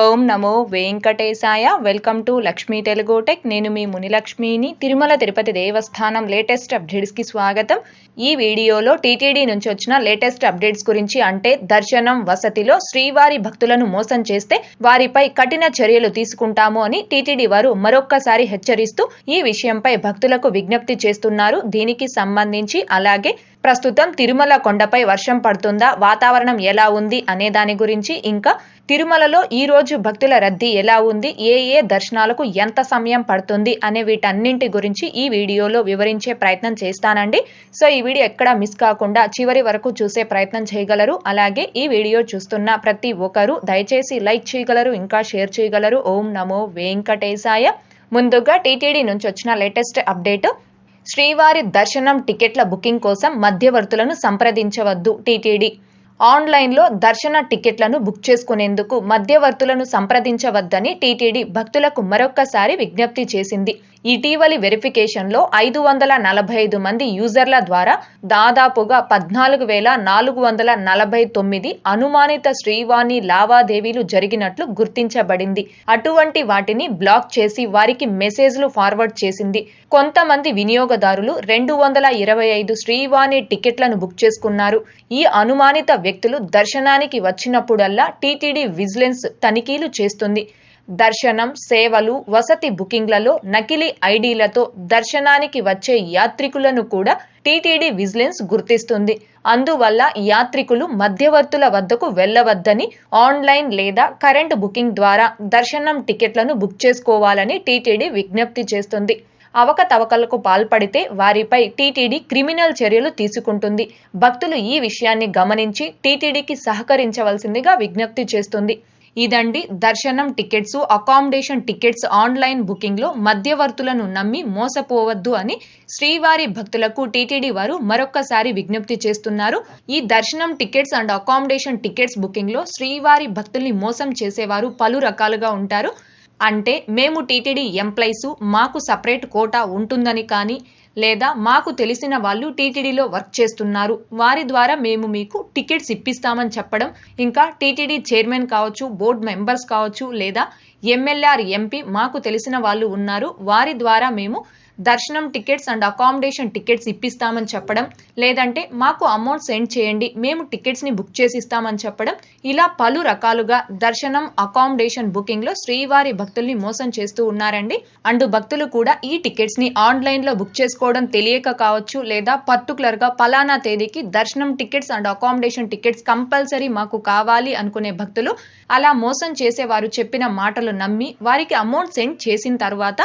ఓం నమో వెంకటేశాయ. Welcome to Lakshmi Telugu tech. నేను మీ మునిలక్ష్మిని. తిరుమల తిరుపతి దేవస్థానం లేటెస్ట్ అప్డేట్స్కి స్వాగతం. ఈ వీడియోలో టీటీడీ నుంచి వచ్చిన లేటెస్ట్ అప్డేట్స్ గురించి అంటే దర్శనం వసతిలో శ్రీవారి భక్తులను మోసం చేస్తే వారిపై కఠిన చర్యలు తీసుకుంటాము అని టీటీడీ వారు మరొక్కసారి హెచ్చరిస్తూ ఈ విషయంపై భక్తులకు విజ్ఞప్తి చేస్తున్నారు. దీనికి సంబంధించి అలాగే ప్రస్తుతం తిరుమల కొండపై వర్షం పడుతుందా? వాతావరణం ఎలా ఉంది? అనే దాని గురించి ఇంకా తిరుమలలో ఈ రోజు భక్తుల రద్దీ ఎలా ఉంది? ఏ ఏ దర్శనాలకు ఎంత సమయం పడుతుంది? అనే వీటన్నింటి గురించి ఈ వీడియోలో వివరించే ప్రయత్నం చేస్తానండి. సో ఈ వీడియో ఎక్కడ మిస్ కాకుండా చివరి వరకు చూసే ప్రయత్నం చేయగలరు. అలాగే ఈ వీడియో చూస్తున్న ప్రతి ఒక్కరూ దయచేసి లైక్ చేయగలరు ఇంకా షేర్ చేయగలరు. ఓం నమో వెంకటేశాయ. ముందుగా టీటీడీ నుంచి వచ్చిన లేటెస్ట్ అప్డేట్. శ్రీవారి దర్శనం టికెట్ల బుకింగ్ కోసం మధ్యవర్తులను సంప్రదించవద్దు. టీటీడీ ఆన్లైన్లో దర్శన టికెట్లను బుక్ చేసుకునేందుకు మధ్యవర్తులను సంప్రదించవద్దని టీటీడీ భక్తులకు మరొక్కసారి విజ్ఞప్తి చేసింది. ఇటీవలి వెరిఫికేషన్లో ఐదు వందల నలభై ఐదు మంది యూజర్ల ద్వారా దాదాపుగా పద్నాలుగు వేల నాలుగు వందల నలభై తొమ్మిది అనుమానిత శ్రీవాణి లావాదేవీలు జరిగినట్లు గుర్తించబడింది. అటువంటి వాటిని బ్లాక్ చేసి వారికి మెసేజ్లు ఫార్వర్డ్ చేసింది. కొంతమంది వినియోగదారులు రెండు వందల ఇరవై ఐదు శ్రీవాణి టికెట్లను బుక్ చేసుకున్నారు. ఈ అనుమానిత వ్యక్తులు దర్శనానికి వచ్చినప్పుడల్లా టీటీడీ విజిలెన్స్ తనిఖీలు చేస్తుంది. దర్శనం సేవలు వసతి బుకింగ్లలో నకిలీ ఐడీలతో దర్శనానికి వచ్చే యాత్రికులను కూడా టీటీడీ విజిలెన్స్ గుర్తిస్తుంది. అందువల్ల యాత్రికులు మధ్యవర్తుల వద్దకు వెళ్ళవద్దని ఆన్లైన్ లేదా కరెంట్ బుకింగ్ ద్వారా దర్శనం టికెట్లను బుక్ చేసుకోవాలని టీటీడీ విజ్ఞప్తి చేస్తుంది. అవకతవకలకు పాల్పడితే వారిపై టీటీడీ క్రిమినల్ చర్యలు తీసుకుంటుంది. భక్తులు ఈ విషయాన్ని గమనించి టీటీడీకి సహకరించవలసిందిగా విజ్ఞప్తి చేస్తుంది. ఇదండి దర్శనం టికెట్స్. అకామిడేషన్ టికెట్స్ ఆన్లైన్ బుకింగ్లో మధ్యవర్తులను నమ్మి మోసపోవద్దు అని శ్రీవారి భక్తులకు టీటీడీ వారు మరొక్కసారి విజ్ఞప్తి చేస్తున్నారు. ఈ దర్శనం టికెట్స్ అండ్ అకామిడేషన్ టికెట్స్ బుకింగ్లో శ్రీవారి భక్తుల్ని మోసం చేసేవారు పలు రకాలుగా ఉంటారు. అంటే మేము టీటీడీ ఎంప్లాయీస్ మాకు సపరేట్ కోటా ఉంటుందని కానీ లేదా మాకు తెలిసిన వాళ్ళు టీటీడీలో వర్క్ చేస్తున్నారు. వారి ద్వారా మేము మీకు టికెట్స్ ఇప్పిస్తామని చెప్పడం ఇంకా టీటీడీ చైర్మన్ కావచ్చు బోర్డు మెంబర్స్ కావచ్చు లేదా ఎమ్మెల్యేఆర్ ఎంపీ మాకు తెలిసిన వాళ్ళు ఉన్నారు. వారి ద్వారా మేము దర్శనం టికెట్స్ అండ్ అకామిడేషన్ టికెట్స్ ఇప్పిస్తామని చెప్పడం లేదంటే మాకు అమౌంట్ సెండ్ చేయండి మేము టికెట్స్ని బుక్ చేసి ఇస్తామని చెప్పడం ఇలా పలు రకాలుగా దర్శనం అకామిడేషన్ బుకింగ్లో శ్రీవారి భక్తుల్ని మోసం చేస్తూ ఉన్నారండి. అండ్ భక్తులు కూడా ఈ టికెట్స్ని ఆన్లైన్లో బుక్ చేసుకోవడం తెలియక కావచ్చు లేదా పర్టికులర్గా పలానా తేదీకి దర్శనం tickets and accommodation tickets compulsory మాకు కావాలి అనుకునే భక్తులు అలా మోసం చేసే వారు చెప్పిన మాటలు నమ్మి వారికి అమౌంట్ సెండ్ చేసిన తర్వాత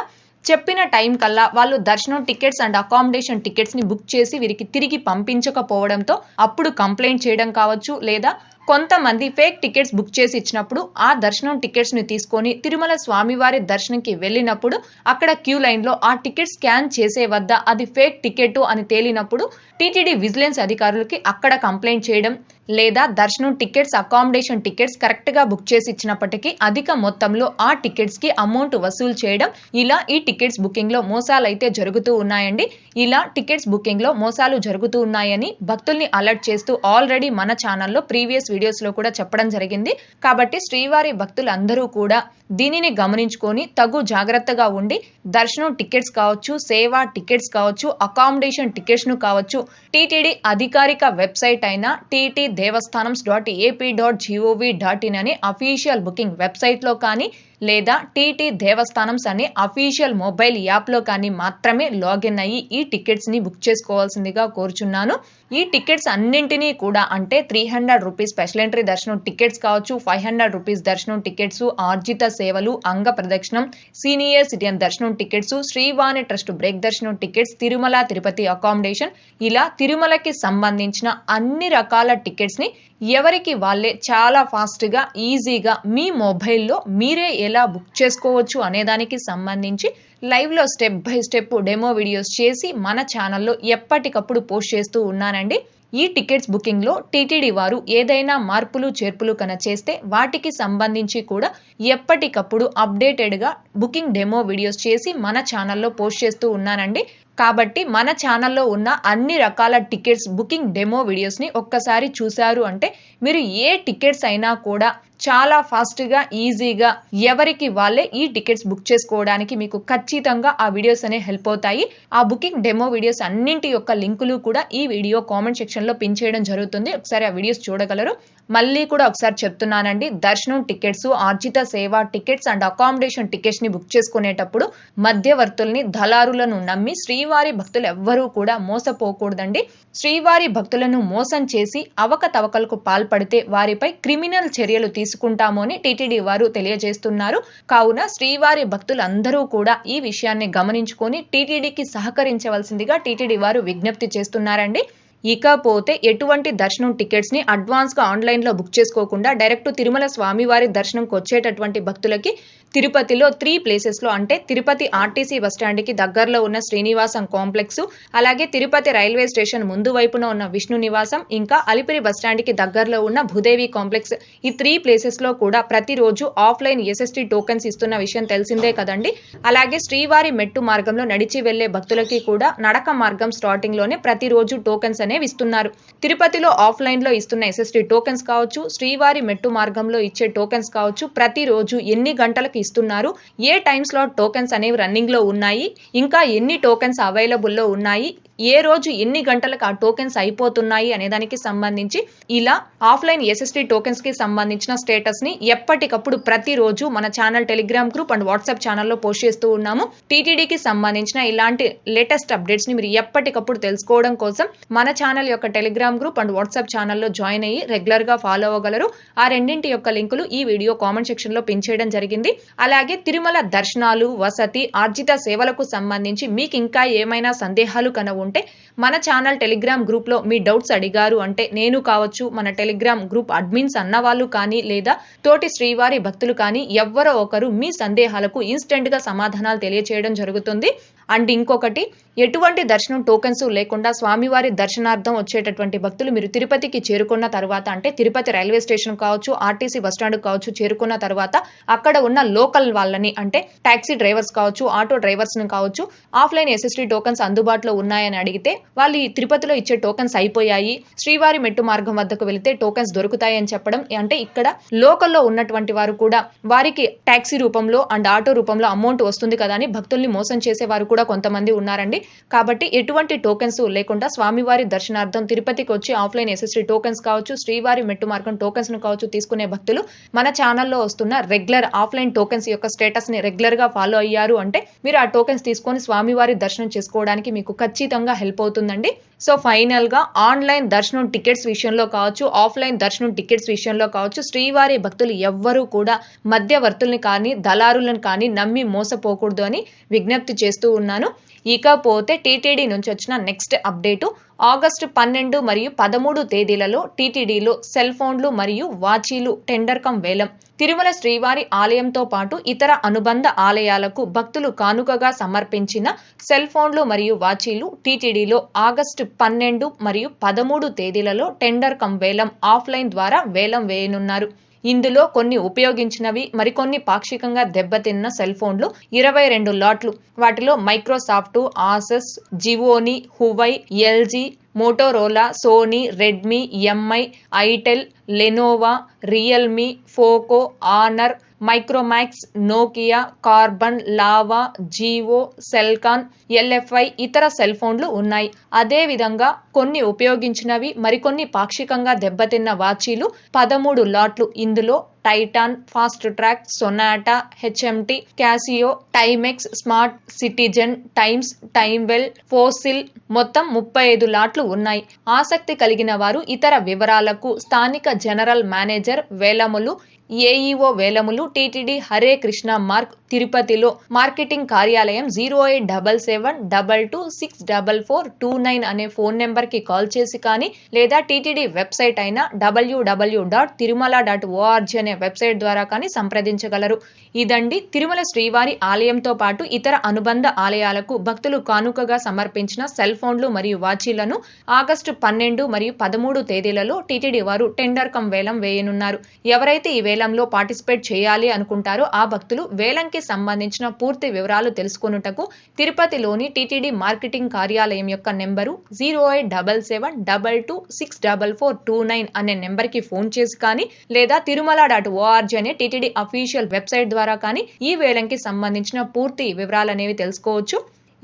చెప్పిన టైం కల్లా వాళ్ళు దర్శనం టికెట్స్ అండ్ అకామిడేషన్ టికెట్స్ని బుక్ చేసి వీరికి తిరిగి పంపించకపోవడంతో అప్పుడు కంప్లైంట్ చేయడం కావచ్చు లేదా కొంతమంది ఫేక్ టికెట్స్ బుక్ చేసి ఇచ్చినప్పుడు ఆ దర్శనం టికెట్స్ని తీసుకొని తిరుమల స్వామివారి దర్శనంకి వెళ్ళినప్పుడు అక్కడ క్యూ లైన్లో ఆ టికెట్ స్కాన్ చేసే వద్ద అది ఫేక్ టికెట్ అని తేలినప్పుడు టీటీడీ విజిలెన్స్ అధికారులకి అక్కడ కంప్లైంట్ చేయడం లేదా దర్శనం టికెట్స్ అకామిడేషన్ టికెట్స్ కరెక్ట్గా బుక్ చేసి ఇచ్చినప్పటికీ అధిక మొత్తంలో ఆ టికెట్స్కి అమౌంట్ వసూలు చేయడం ఇలా ఈ టికెట్స్ బుకింగ్లో మోసాలు అయితే జరుగుతూ ఉన్నాయండి. ఇలా టికెట్స్ బుకింగ్లో మోసాలు జరుగుతూ ఉన్నాయని భక్తుల్ని అలర్ట్ చేస్తూ ఆల్రెడీ మన ఛానల్లో ప్రీవియస్ వీడియోస్లో కూడా చెప్పడం జరిగింది. కాబట్టి శ్రీవారి భక్తులందరూ కూడా దీనిని గమనించుకొని తగు జాగ్రత్తగా ఉండి దర్శనం టికెట్స్ కావచ్చు సేవా టికెట్స్ కావచ్చు అకామిడేషన్ టికెట్స్ను కావచ్చు టీటీడీ అధికారిక వెబ్సైట్ అయిన TT Devasthanams dot AP dot GOV dot in అనే అఫీషియల్ బుకింగ్ వెబ్సైట్లో కానీ లేదా టీటీ దేవస్థానమ్స్ అనే అఫీషియల్ మొబైల్ యాప్లో కానీ మాత్రమే లాగిన్ అయ్యి ఈ టికెట్స్ని బుక్ చేసుకోవాల్సిందిగా కోరుచున్నాను. ఈ టికెట్స్ అన్నింటినీ కూడా అంటే three hundred rupees special entry దర్శనం టికెట్స్ కావచ్చు ఫైవ్ హండ్రెడ్ రూపీస్ దర్శనం టికెట్స్ ఆర్జిత సేవలు అంగ ప్రదక్షిణం సీనియర్ సిటిజన్ దర్శనం టికెట్స్ శ్రీవాణి ట్రస్ట్ బ్రేక్ దర్శనం టికెట్స్ తిరుమల తిరుపతి అకామిడేషన్ ఇలా తిరుమలకి సంబంధించిన అన్ని రకాల టికెట్స్ని ఎవరికి వాళ్ళే చాలా ఫాస్ట్గా ఈజీగా మీ మొబైల్లో మీరే ఎలా బుక్ చేసుకోవచ్చు అనేదానికి సంబంధించి లైవ్లో step by step demo videos చేసి మన ఛానల్లో ఎప్పటికప్పుడు పోస్ట్ చేస్తూ ఉన్నానండి. ఈ టికెట్స్ బుకింగ్లో టీటీడీ వారు ఏదైనా మార్పులు చేర్పులు కన చేస్తే వాటికి సంబంధించి కూడా ఎప్పటికప్పుడు అప్డేటెడ్గా బుకింగ్ డెమో వీడియోస్ చేసి మన ఛానల్లో పోస్ట్ చేస్తూ ఉన్నానండి. కాబట్టి మన ఛానల్లో ఉన్న అన్ని రకాల టికెట్స్ బుకింగ్ డెమో వీడియోస్ని ఒక్కసారి చూశారు అంటే మీరు ఏ టికెట్స్ అయినా కూడా చాలా ఫాస్ట్గా ఈజీగా ఎవరికి వాళ్ళే ఈ టికెట్స్ బుక్ చేసుకోవడానికి మీకు ఖచ్చితంగా ఆ వీడియోస్ అనేవి హెల్ప్ అవుతాయి. ఆ బుకింగ్ డెమో వీడియోస్ అన్నింటి యొక్క లింకులు కూడా ఈ వీడియో కామెంట్ సెక్షన్లో పిన్ చేయడం జరుగుతుంది. ఒకసారి ఆ వీడియోస్ చూడగలరు. మళ్ళీ కూడా ఒకసారి చెప్తున్నానండి దర్శనం టికెట్స్ ఆర్జిత సేవ టికెట్స్ అండ్ అకామిడేషన్ టికెట్స్ని బుక్ చేసుకునేటప్పుడు మధ్యవర్తుల్ని దళారులను నమ్మి శ్రీవారి భక్తులు ఎవ్వరూ కూడా మోసపోకూడదండి. శ్రీవారి భక్తులను మోసం చేసి అవకతవకలకు పాల్పడితే వారిపై క్రిమినల్ చర్యలు తీసుకుంటాము అని టీటీడీ వారు తెలియజేస్తున్నారు. కావున శ్రీవారి భక్తులందరూ కూడా ఈ విషయాన్ని గమనించుకొని టీటీడీకి సహకరించవలసిందిగా టీటీడీ వారు విజ్ఞప్తి చేస్తున్నారండి. ఇకపోతే ఎటువంటి దర్శనం టికెట్స్ని అడ్వాన్స్గా ఆన్లైన్లో బుక్ చేసుకోకుండా డైరెక్ట్ తిరుమల స్వామివారి దర్శనంకి వచ్చేటటువంటి భక్తులకి తిరుపతిలో త్రీ ప్లేసెస్లో అంటే తిరుపతి ఆర్టీసీ బస్టాండ్కి దగ్గరలో ఉన్న శ్రీనివాసం కాంప్లెక్స్ అలాగే తిరుపతి రైల్వే స్టేషన్ ముందు వైపున ఉన్న విష్ణు నివాసం ఇంకా అలిపిరి బస్టాండ్కి దగ్గరలో ఉన్న భూదేవి కాంప్లెక్స్ ఈ త్రీ ప్లేసెస్లో కూడా ప్రతిరోజు ఆఫ్లైన్ ఎస్ఎస్టీ టోకెన్స్ ఇస్తున్న విషయం తెలిసిందే కదండి. అలాగే శ్రీవారి మెట్టు మార్గంలో నడిచి వెళ్ళే భక్తులకి కూడా నడక మార్గం స్టార్టింగ్లోనే ప్రతిరోజు టోకెన్స్ అనేవి ఇస్తున్నారు తిరుపతిలో ఆఫ్లైన్లో ఇస్తున్న ఎస్ఎస్టీ టోకెన్స్ కావచ్చు శ్రీవారి మెట్టు మార్గంలో ఇచ్చే టోకెన్స్ కావచ్చు ప్రతిరోజు ఎన్ని గంటలకు ఇస్తున్నారు ఏ టైమ్స్లో స్లాట్ టోకెన్స్ అనేవి రన్నింగ్లో ఉన్నాయి ఇంకా ఎన్ని టోకెన్స్ అవైలబుల్లో ఉన్నాయి ఏ రోజు ఎన్ని గంటలకు ఆ టోకెన్స్ అయిపోతున్నాయి అనే దానికి సంబంధించి ఇలా ఆఫ్లైన్ ఎస్ఎస్టీ టోకెన్స్కి సంబంధించిన స్టేటస్ని ఎప్పటికప్పుడు ప్రతిరోజు మన channel Telegram group and WhatsApp ఛానల్లో పోస్ట్ చేస్తూ ఉన్నాము. టీటీడీకి సంబంధించిన ఇలాంటి లేటెస్ట్ అప్డేట్స్ని మీరు ఎప్పటికప్పుడు తెలుసుకోవడం కోసం మన ఛానల్ యొక్క టెలిగ్రామ్ గ్రూప్ అండ్ వాట్సాప్ ఛానల్లో జాయిన్ అయ్యి రెగ్యులర్గా ఫాలో అవ్వగలరు. ఆ రెండింటి యొక్క లింకులు ఈ వీడియో కామెంట్ సెక్షన్లో పిన్ చేయడం జరిగింది. అలాగే తిరుమల దర్శనాలు వసతి ఆర్జిత సేవలకు సంబంధించి మీకు ఇంకా ఏమైనా సందేహాలు కన ఉంటే మన ఛానల్ టెలిగ్రామ్ గ్రూప్లో మీ డౌట్స్ అడిగారు అంటే నేను కావచ్చు మన టెలిగ్రామ్ గ్రూప్ అడ్మిన్స్ అన్న వాళ్ళు కానీ లేదా తోటి శ్రీవారి భక్తులు కానీ ఎవ్వరో ఒకరు మీ సందేహాలకు ఇన్స్టెంట్గా సమాధానాలు తెలియచేయడం జరుగుతుంది. అండ్ ఇంకొకటి ఎటువంటి దర్శనం టోకెన్స్ లేకుండా స్వామివారి దర్శనార్థం వచ్చేటటువంటి భక్తులు మీరు తిరుపతికి చేరుకున్న తర్వాత అంటే తిరుపతి రైల్వే స్టేషన్ కావచ్చు ఆర్టీసీ బస్టాండ్ కావచ్చు చేరుకున్న తర్వాత అక్కడ ఉన్న లోకల్ వాళ్ళని అంటే టాక్సీ డ్రైవర్స్ కావచ్చు ఆటో డ్రైవర్స్ని కావచ్చు ఆఫ్లైన్ ఎస్ఎస్టీ టోకెన్స్ అందుబాటులో ఉన్నాయని అడిగితే వాళ్ళు ఈ తిరుపతిలో ఇచ్చే టోకెన్స్ అయిపోయాయి. శ్రీవారి మెట్టు మార్గం వద్దకు వెళితే టోకెన్స్ దొరుకుతాయి అని చెప్పడం అంటే ఇక్కడ లోకల్లో ఉన్నటువంటి వారు కూడా వారికి టాక్సీ రూపంలో అండ్ ఆటో రూపంలో అమౌంట్ వస్తుంది కదా అని భక్తుల్ని మోసం చేసే వారు కూడా కొంతమంది ఉన్నారండి. కాబట్టి ఎటువంటి టోకెన్స్ లేకుండా స్వామివారి దర్శనార్థం తిరుపతికి వచ్చి ఆఫ్లైన్ ఎస్ఎస్టీ టోకెన్స్ కావచ్చు శ్రీవారి మెట్టు మార్గం టోకెన్స్ను కావచ్చు తీసుకునే భక్తులు మన ఛానల్లో వస్తున్న రెగ్యులర్ ఆఫ్లైన్ టోకెన్స్ యొక్క స్టేటస్ని రెగ్యులర్గా ఫాలో అయ్యారు అంటే మీరు ఆ టోకెన్స్ తీసుకొని స్వామివారి దర్శనం చేసుకోవడానికి మీకు ఖచ్చితంగా హెల్ప్ అవుతుందండి. సో ఫైనల్గా ఆన్లైన్ దర్శనం టికెట్స్ విషయంలో కావచ్చు ఆఫ్లైన్ దర్శనం టికెట్స్ విషయంలో కావచ్చు శ్రీవారి భక్తులు ఎవ్వరూ కూడా మధ్యవర్తుల్ని కానీ దళారులను కానీ నమ్మి మోసపోకూడదు అని విజ్ఞప్తి చేస్తూ ఉన్నాను. ఇకపోతే టీటీడీ నుంచి వచ్చిన నెక్స్ట్ అప్డేటు. ఆగస్టు పన్నెండు మరియు పదమూడు తేదీలలో టీటీడీలో సెల్ ఫోన్లు మరియు వాచీలు టెండర్ కం వేలం. తిరుమల శ్రీవారి ఆలయంతో పాటు ఇతర అనుబంధ ఆలయాలకు భక్తులు కానుకగా సమర్పించిన సెల్ ఫోన్లు మరియు వాచీలు టీటీడీలో ఆగస్టు పన్నెండు మరియు పదమూడు తేదీలలో టెండర్ కం వేలం ఆఫ్లైన్ ద్వారా వేలం వేయనున్నారు. ఇందులో కొన్ని ఉపయోగించినవి మరికొన్ని పాక్షికంగా దెబ్బతిన్న సెల్ ఫోన్లు ఇరవై రెండు లాట్లు. వాటిలో Microsoft Asus Gionee Huawei LG Motorola Sony Redmi Mi itel Lenovo Realme Poco Honor Micromax Nokia Karbonn Lava Jio Celkon LFI ఇతర సెల్ ఫోన్లు ఉన్నాయి. అదేవిధంగా కొన్ని ఉపయోగించినవి మరికొన్ని పాక్షికంగా దెబ్బతిన్న వాచీలు పదమూడు లాట్లు. ఇందులో Titan Fastrack Sonata HMT Casio Timex smart Citizen Times Timewell Fossil మొత్తం ముప్పై ఐదు లాట్లు ఉన్నాయి. ఆసక్తి కలిగిన వారు ఇతర వివరాలకు స్థానిక జనరల్ మేనేజర్ వేలములు ఏఈఓ వేలములు టీటీడీ హరే కృష్ణ మార్క్ తిరుపతిలో మార్కెటింగ్ కార్యాలయం zero eight double seven double two six double four two nine అనే ఫోన్ నెంబర్కి కాల్ చేసి కానీ లేదా టీటీడీ వెబ్సైట్ అయిన WW dot Tirumala dot ORG అనే వెబ్సైట్ ద్వారా కానీ సంప్రదించగలరు. ఇదండి తిరుమల శ్రీవారి ఆలయంతో పాటు ఇతర అనుబంధ ఆలయాలకు భక్తులు కానుకగా సమర్పించిన సెల్ ఫోన్లు మరియు వాచీలను ఆగస్టు పన్నెండు మరియు పదమూడు తేదీలలో టీటీడీ వారు టెండర్ కం వేలం వేయనున్నారు. ఎవరైతే ఈ వేలంలో పార్టిసిపేట్ చేయాలి అనుకుంటారో ఆ భక్తులు వేలంకి సంబంధించిన పూర్తి వివరాలు తెలుసుకొనుటకు తిరుపతిలోని టీటీడీ మార్కెటింగ్ కార్యాలయం యొక్క number zero eight double seven double two six double four two nine అనే నెంబర్కి ఫోన్ చేసి కానీ లేదా తిరుమల డాట్ ఓఆర్జీ అనే టీటీడీ అఫీషియల్ వెబ్సైట్ ద్వారా కానీ ఈ వేలంకి సంబంధించిన పూర్తి వివరాలు అనేవి తెలుసుకోవచ్చు.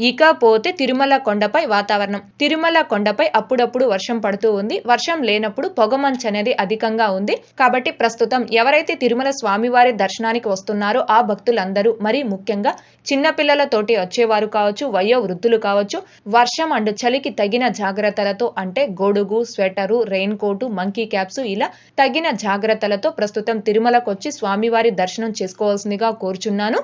ఇకపోతే తిరుమల కొండపై వాతావరణం. తిరుమల కొండపై అప్పుడప్పుడు వర్షం పడుతూ ఉంది. వర్షం లేనప్పుడు పొగమంచు అనేది అధికంగా ఉంది. కాబట్టి ప్రస్తుతం ఎవరైతే తిరుమల స్వామివారి దర్శనానికి వస్తున్నారో ఆ భక్తులందరూ మరీ ముఖ్యంగా చిన్నపిల్లలతోటి వచ్చేవారు కావచ్చు వయో వృద్ధులు కావచ్చు వర్షం అండ్ చలికి తగిన జాగ్రత్తలతో అంటే గొడుగు sweater rain coat monkey caps ఇలా తగిన జాగ్రత్తలతో ప్రస్తుతం తిరుమలకొచ్చి స్వామివారి దర్శనం చేసుకోవాల్సిందిగా కోరుచున్నాను.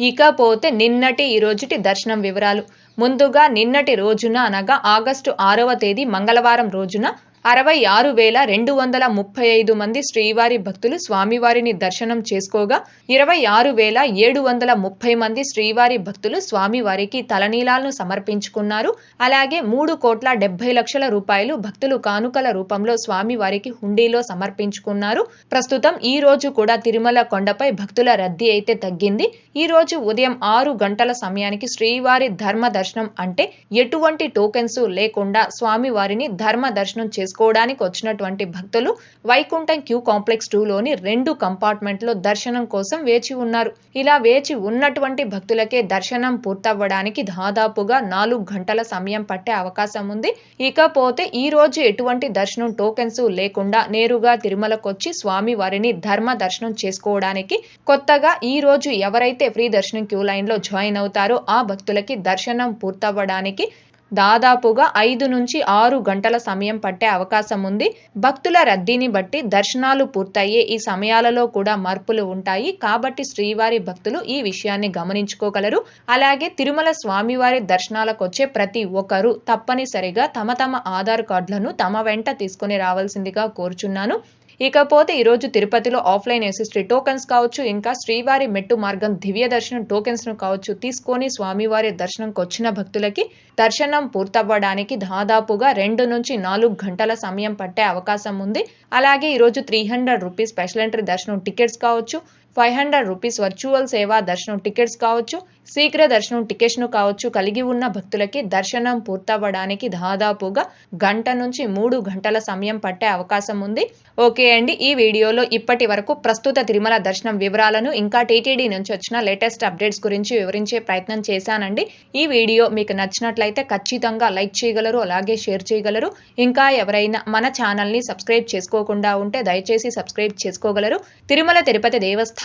ఇకపోతే నిన్నటి ఈ రోజుటి దర్శనం వివరాలు. ముందుగా నిన్నటి రోజున అనగా ఆగస్టు ఆరవ తేదీ మంగళవారం రోజున అరవై ఆరు వేల రెండు వందల ముప్పై ఐదు మంది శ్రీవారి భక్తులు స్వామివారిని దర్శనం చేసుకోగా ఇరవై ఆరు వేల ఏడు వందల ముప్పై మంది శ్రీవారి భక్తులు స్వామివారికి తలనీలాలను సమర్పించుకున్నారు. అలాగే మూడు కోట్ల డెబ్బై లక్షల రూపాయలు భక్తులు కానుకల రూపంలో స్వామివారికి హుండీలో సమర్పించుకున్నారు. ప్రస్తుతం ఈ రోజు కూడా తిరుమల కొండపై భక్తుల రద్దీ అయితే తగ్గింది. ఈ రోజు ఉదయం ఆరు గంటల సమయానికి శ్రీవారి ధర్మ దర్శనం అంటే ఎటువంటి టోకెన్స్ లేకుండా స్వామివారిని ధర్మ దర్శనం చేసుకు తీసుకోవడానికి వచ్చినటువంటి భక్తులు వైకుంఠం క్యూ కాంప్లెక్స్ టూలోని రెండు కంపార్ట్మెంట్లో దర్శనం కోసం వేచి ఉన్నారు. ఇలా వేచి ఉన్నటువంటి భక్తులకే దర్శనం పూర్తవ్వడానికి దాదాపుగా నాలుగు గంటల సమయం పట్టే అవకాశం ఉంది. ఇకపోతే ఈ రోజు ఎటువంటి దర్శనం టోకెన్స్ లేకుండా నేరుగా తిరుమలకొచ్చి స్వామి వారిని ధర్మ దర్శనం చేసుకోవడానికి కొత్తగా ఈ రోజు ఎవరైతే ఫ్రీ దర్శనం క్యూ లైన్లో జాయిన్ అవుతారో ఆ భక్తులకి దర్శనం పూర్తవ్వడానికి దాదాపుగా ఐదు నుంచి ఆరు గంటల సమయం పట్టే అవకాశం ఉంది. భక్తుల రద్దీని బట్టి దర్శనాలు పూర్తయ్యే ఈ సమయాలలో కూడా మార్పులు ఉంటాయి. కాబట్టి శ్రీవారి భక్తులు ఈ విషయాన్ని గమనించుకోగలరు. అలాగే తిరుమల స్వామివారి దర్శనాలకు వచ్చే ప్రతి ఒక్కరూ తప్పనిసరిగా తమ తమ ఆధార్ కార్డులను తమ వెంట తీసుకుని రావాల్సిందిగా కోరుచున్నాను. ఇకపోతే ఈరోజు తిరుపతిలో ఆఫ్లైన్ ఎసిస్ట్రీ టోకెన్స్ కావచ్చు ఇంకా శ్రీవారి మెట్టు మార్గం దివ్య దర్శనం టోకెన్స్ను కావచ్చు తీసుకొని స్వామివారి దర్శనంకి వచ్చిన భక్తులకి దర్శనం పూర్తవ్వడానికి దాదాపుగా రెండు నుంచి నాలుగు గంటల సమయం పట్టే అవకాశం ఉంది. అలాగే ఈరోజు three hundred rupees special entry దర్శనం టికెట్స్ కావచ్చు ఫైవ్ హండ్రెడ్ రూపీస్ వర్చువల్ సేవా దర్శనం టికెట్స్ కావచ్చు శీఘ్ర దర్శనం టికెట్స్ను కావచ్చు కలిగి ఉన్న భక్తులకి దర్శనం పూర్తవ్వడానికి దాదాపుగా గంట నుంచి మూడు గంటల సమయం పట్టే అవకాశం ఉంది. ఓకే అండి ఈ వీడియోలో ఇప్పటి వరకు ప్రస్తుత తిరుమల దర్శనం వివరాలను ఇంకా టీటీడీ నుంచి వచ్చిన లేటెస్ట్ అప్డేట్స్ గురించి వివరించే ప్రయత్నం చేశానండి. ఈ వీడియో మీకు నచ్చినట్లయితే ఖచ్చితంగా లైక్ చేయగలరు అలాగే షేర్ చేయగలరు. ఇంకా ఎవరైనా మన ఛానల్ని సబ్స్క్రైబ్ చేసుకోకుండా ఉంటే దయచేసి సబ్స్క్రైబ్ చేసుకోగలరు. తిరుమల తిరుపతి దేవస్థానం